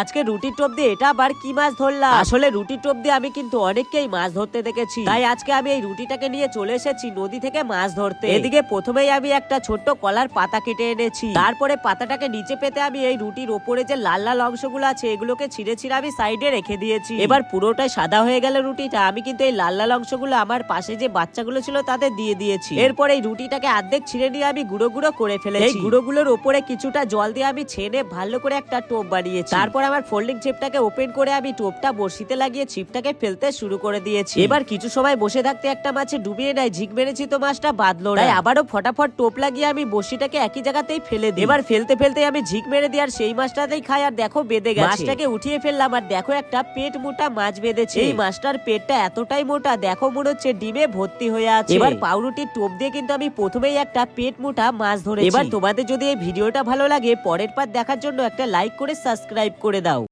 আজকে রুটির টোপ দিয়ে এটা আবার কি মাছ ধরলাম? আসলে রুটির টোপ দিয়ে আমি কিন্তু অনেককেই মাছ ধরতে দেখেছি। তাই আজকে আমি এই রুটিটাকে নিয়ে চলে এসেছি নদী থেকে মাছ ধরতে। এদিকে প্রথমেই আমি একটা ছোট্ট কলার পাতা কেটে এনেছি। তারপরে পাতাটাকে নিচে পেতে আমি এই রুটির ওপরে যে লাল লাল অংশগুলো আছে এগুলোকে ছিঁড়ে ছিঁড়ে আমি সাইডে রেখে দিয়েছি। এবার পুরোটাই সাদা হয়ে গেল রুটিটা। আমি কিন্তু এই লাল লাল অংশগুলো আমার পাশে যে বাচ্চাগুলো ছিল তাদের দিয়ে দিয়েছি। এরপর এই রুটিটাকে অর্ধেক ছিঁড়ে নিয়ে আমি গুঁড়ো গুঁড়ো করে ফেলেছি। এই গুঁড়োগুলোর ওপরে কিছুটা জল দিয়ে আমি ছেনে ভালো করে একটা টোপ বানিয়েছি। তারপর আমার ফোল্ডিং চিপটাকে ওপেন করে আমি টোপটা বড়শিতে লাগিয়ে ছিপটাকে ফেলতে শুরু করে দিয়েছি। এবার কিছু সময় বসে থাকতে একটা মাছে ডুবিয়ে নেয় ঝিক মেরেছি তো মাছটা বাঁধলো না। তাই আবারও ফটাফট টোপ লাগিয়ে আমি বড়শিটাকে একই জায়গাতেই ফেলে দিই। এবার ফেলতে ফেলতে আমি ঝিক মেরে দিই আর সেই মাছটাতেই খাই আর দেখো বেঁধে গেছে। মাছটাকে উঠিয়ে ফেললাম আর দেখো একটা পেট মোটা মাছ বেঁধেছে। এই। মাছটার পেটটা এতটাই মোটা দেখো মনে হচ্ছে ডিমে ভর্তি হয়ে আছে। এবার? পাউরুটির টোপ দিয়ে কিন্তু আমি প্রথমেই একটা পেট মোটা মাছ ধরে এবার? তোমাদের যদি এই ভিডিওটা ভালো লাগে পরের পার দেখার জন্য একটা লাইক করে সাবস্ক্রাইব করে দাও